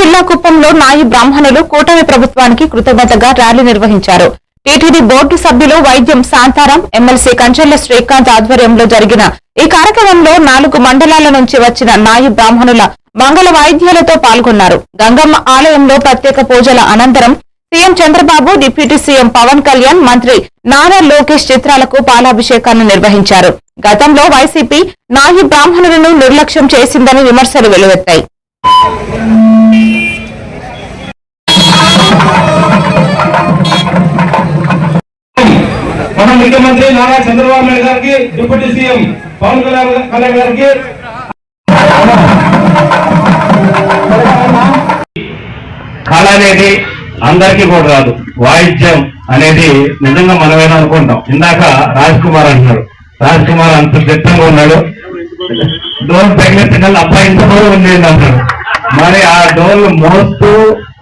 జిల్లా కుప్పంలో నాయి బ్రాహ్మణులు కూటమి ప్రభుత్వానికి కృతజ్ఞతగా ర్యాలీ నిర్వహించారు. టీటీడీ బోర్డు సభ్యులు వైద్యం శాంతారాం ఎమ్మెల్సీ కంచెల్ల శ్రీకాంత్ ఆధ్వర్యంలో జరిగిన ఈ కార్యక్రమంలో నాలుగు మండలాల నుంచి వచ్చిన నాయి బ్రాహ్మణుల మంగళ వాయిద్యాలతో పాల్గొన్నారు. గంగమ్మ ఆలయంలో ప్రత్యేక పూజల అనంతరం CM Chandrababu deputy CM Pawan Kalyan మంత్రి నారా లోకేష్ చిత్రాలకు పాలాభిషేకాన్ని నిర్వహించారు. గతంలో వైసీపీ నాయి బ్రాహ్మణులను నిర్లక్ష్యం చేసిందని విమర్శలు వెలువెత్తాయి. ముఖ్యమంత్రి నారా చంద్రబాబు నాయుడు గారికి డిప్యూటీ సీఎం పవన్ కళ్యాణ్ కళ్యాణ్ గారికి. కళ అనేది అందరికీ కూడా రాదు. వాయిద్యం అనేది నిజంగా మనమేనా అనుకుంటాం. ఇందాక రాజ్ కుమార్ అంటున్నాడు. రాజ్ కుమార్ అంత సిద్ధంగా ఉన్నాడు. డోర్ తగిలించగల అబ్బాయి ఇంత ఉంది అంటాడు మరి ఆ డోర్ మోస్తూ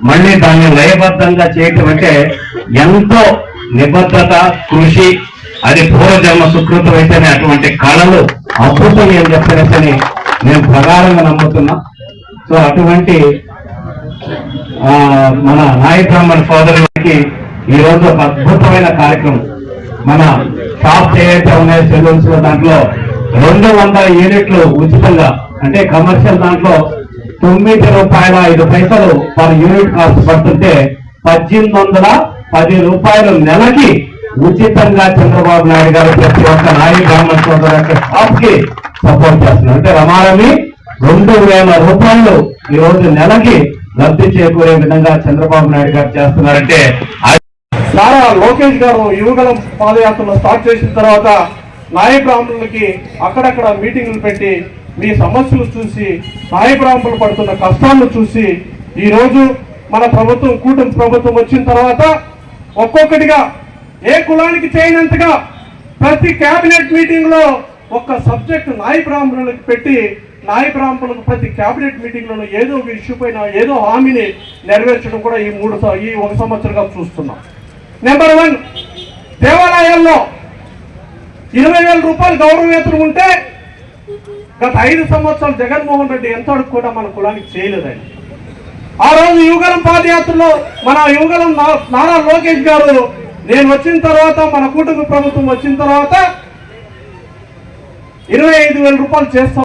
మళ్ళీ దాన్ని లయబద్ధంగా చేయటం అంటే ఎంతో నిబద్ధత కృషి అది పూర్వజన్మ సుకృతం అయితేనే అటువంటి కళలు అద్భుతం ఏం చెప్పనేసని నేను ప్రగాఢంగా నమ్ముతున్నా. సో అటువంటి ఆ, మన నాయ బ్రాహ్మణ్ సోదరులకి ఈ రోజు ఒక అద్భుతమైన కార్యక్రమం. మన షాప్స్ ఏవైతే ఉన్నాయో సెలూన్స్లో దాంట్లో రెండు వందల యూనిట్లు ఉచితంగా అంటే కమర్షియల్ దాంట్లో తొమ్మిది రూపాయల ఐదు పైసలు పర్ యూనిట్ కాస్ట్ పడుతుంటే పద్దెనిమిది వందల పది రూపాయలు నెలకి ఉచితంగా చంద్రబాబు నాయుడు గారు ప్రతి ఒక్క నాయ బ్రాహ్మణ సోదరు యొక్క కి సపోర్ట్ చేస్తున్నారు. అంటే రమారమి రెండు వేల రూపాయలు ఈ రోజు నెలకి లబ్ధి చేకూరే విధంగా చంద్రబాబు నాయుడు గారు చేస్తున్నారంటే నారా లోకేష్ గారు యువగలం పాదయాత్రలో స్టార్ట్ చేసిన తర్వాత నాయ బ్రాహ్మణులకి అక్కడక్కడ మీటింగులు పెట్టి మీ సమస్యలు చూసి నాయ బ్రాహ్మణులు పడుతున్న కష్టాలను చూసి ఈరోజు మన ప్రభుత్వం కూటమి ప్రభుత్వం వచ్చిన తర్వాత ఒక్కొక్కటిగా ఏ కులానికి చేయనంతగా ప్రతి కేబినెట్ మీటింగ్లో ఒక్క సబ్జెక్ట్ నాయ బ్రాహ్మణులకు పెట్టి నాయ బ్రాహ్మణులకు ప్రతి కేబినెట్ మీటింగ్ లోనూ ఏదో ఒక ఇష్యూ పైన ఏదో హామీని నెరవేర్చడం కూడా ఈ మూడు ఈ ఒక సంవత్సరంగా చూస్తున్నాం. నెంబర్ వన్ దేవాలయాల్లో ఇరవై వేల రూపాయలు గౌరవ వేతనం ఉంటే గత ఐదు సంవత్సరాలు జగన్మోహన్ రెడ్డి ఎంత కూడా మన కులానికి చేయలేదండి. ఆ రోజు యువగలం పాదయాత్రలో మన యువగలం నా- నారా లోకేష్ గారు నేను వచ్చిన తర్వాత మన కూటమి ప్రభుత్వం వచ్చిన తర్వాత ఇరవై ఐదు వేల రూపాయలు చేస్తాం.